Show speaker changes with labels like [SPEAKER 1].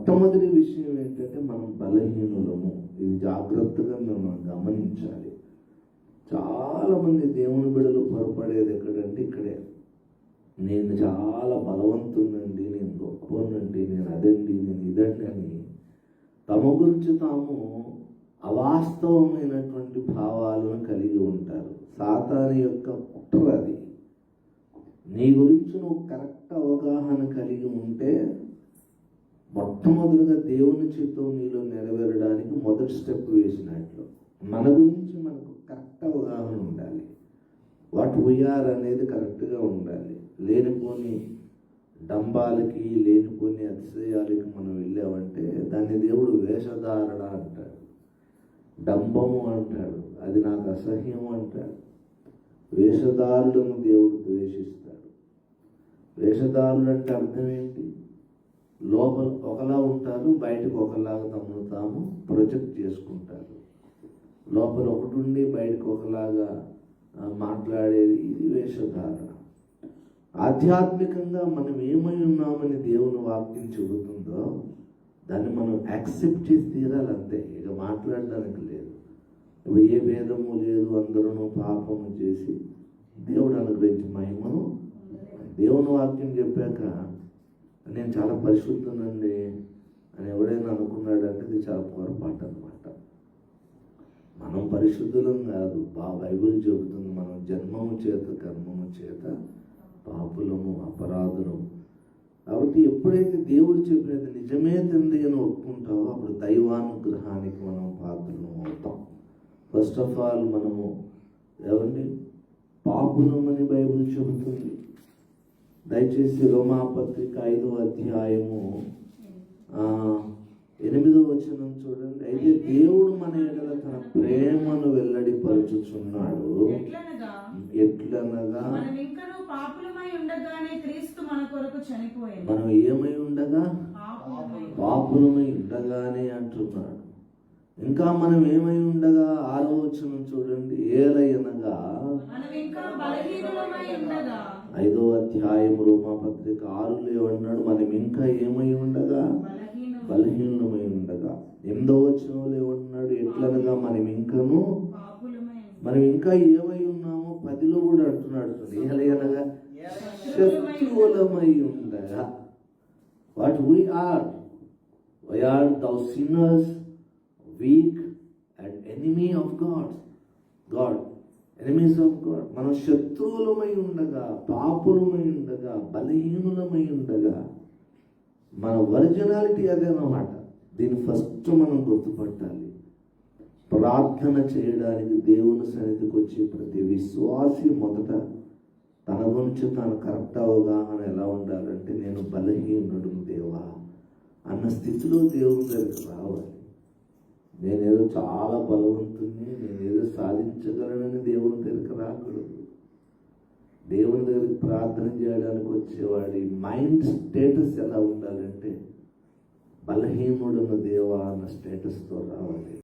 [SPEAKER 1] మొట్టమొదటి విషయం ఏంటంటే మనం బలహీనులము. ఇది జాగ్రత్తగా మనం గమనించాలి. చాలా మంది దేవుని బిడలు పొరపడేది ఎక్కడంటే ఇక్కడే. నేను చాలా బలవంతునండి నేను గొప్పనండి నేను అదండి నేను ఇదండి అని తమ గురించి తాము అవాస్తవమైనటువంటి భావాలను కలిగి ఉంటారు. సాతాను యొక్క కుట్ర అది నీ గురించి నువ్వు కరెక్ట్ అవగాహన కలిగి ఉంటే మొట్టమొదటిగా దేవుని చిత్తం నీలో నెరవేరడానికి మొదటి స్టెప్ వేసినట్లు మన గురించి మనకు కరెక్ట్ అవగాహన ఉండాలి. వాట్ వీఆర్ అనేది కరెక్ట్గా ఉండాలి. లేనిపోని డంబాలకి లేనిపోని అతిశయాలకి మనం వెళ్ళామంటే దాన్ని దేవుడు వేషధారణ అంటాడు. డంబము అంటాడు. అది నాకు అసహ్యం అంటాడు. వేషధారులను దేవుడు ద్వేషిస్తాడు. వేషధారులు అంటే అర్థం ఏంటి? లోపల ఒకలా ఉంటారు బయటకు ఒకలాగా తమను తాము ప్రొజెక్ట్ చేసుకుంటారు. లోపల ఒకటి ఉండి బయటకు ఒకలాగా మాట్లాడేది ఇది వేషధారణ. ఆధ్యాత్మికంగా మనం ఏమై ఉన్నామని దేవుని వాక్యం చెబుతుందో దాన్ని మనం యాక్సెప్ట్ చేసి తీరాలంతే ఇక మాట్లాడడానికి లేదు. ఇప్పుడు ఏ భేదము లేదు అందరూ పాపము చేసి దేవుడు అనుగ్రహించి మహిమను దేవుని వాక్యం చెప్పాక నేను చాలా పరిశుద్ధనండి అని ఎవడైనా అనుకున్నాడంటే ఇది చాలా పొరపాటు అనమాట మనం పరిశుద్ధులం కాదు బా బైబిల్ చెబుతుంది మనం జన్మము చేత కర్మము చేత పాపులము అపరాధులము. కాబట్టి ఎప్పుడైతే దేవుడు చెప్పినది నిజమే తండ్రి అని ఒప్పుకుంటావో అప్పుడు దైవానుగ్రహానికి మనం పాత్రలం అవుతాం. ఫస్ట్ ఆఫ్ ఆల్ మనము ఎవరిని? పాపులమని బైబిల్ చెబుతుంది. దయచేసి రోమాపత్రిక ఐదో అధ్యాయము ఆ, ఎనిమిదో వచనం చూడండి. అయితే దేవుడు మన ఎడల తన ప్రేమను వెల్లడిపరుచుచున్నాడు.
[SPEAKER 2] ఎట్లనగా?
[SPEAKER 1] ఎట్లనగా?
[SPEAKER 2] మనం
[SPEAKER 1] ఏమై ఉండగా?
[SPEAKER 2] పాపులమై.
[SPEAKER 1] ఉండగానే అంటున్నాడు. ఇంకా మనం ఏమై ఉండగా? ఆరో వచనం చూడండి. ఏలయనగా
[SPEAKER 2] మనం ఇంకా బలహీనులమై ఉండగా
[SPEAKER 1] ఐదో అధ్యాయం రోమాపత్రిక ఆరులో ఏమన్నాడు? మనం ఇంకా ఏమై ఉండగా?
[SPEAKER 2] బలహీన
[SPEAKER 1] బలహీనమై ఉండగా. ఎనిమిదో వచనంలో ఏమంటున్నాడు ఎట్లనగా మనం ఇంకను మనం ఇంకా ఏమై ఉన్నామో పదిలో కూడా అంటున్నాడు. ఏలయనగా శత్రువులమై ఉండగా. What we are why are though sinners weak and enemy of God God enemies of God మనం శత్రువులమై ఉండగా పాపులమై ఉండగా బలహీనులమై ఉండగా మన ఒరిజినాలిటీ అదేనమాట దీన్ని ఫస్ట్ మనం గుర్తుపట్టాలి. ప్రార్థన చేయడానికి దేవుని సన్నిధికి వచ్చే ప్రతి విశ్వాసి మొదట తన గురించి తాను కరెక్ట్ అవగాహన ఎలా ఉండాలంటే నేను బలహీనుడు దేవా అన్న స్థితిలో దేవుని దగ్గరికి రావాలి. నేనేదో చాలా బలవంతుని నేనేదో సాధించగలనని దేవుని దగ్గరికి రాకూడదు దేవుని దగ్గరికి ప్రార్థన చేయడానికి వచ్చేవాడి మైండ్ స్టేటస్ ఎలా ఉండాలంటే బలహీనుడున్న దేవా అన్న స్టేటస్తో రావాలి.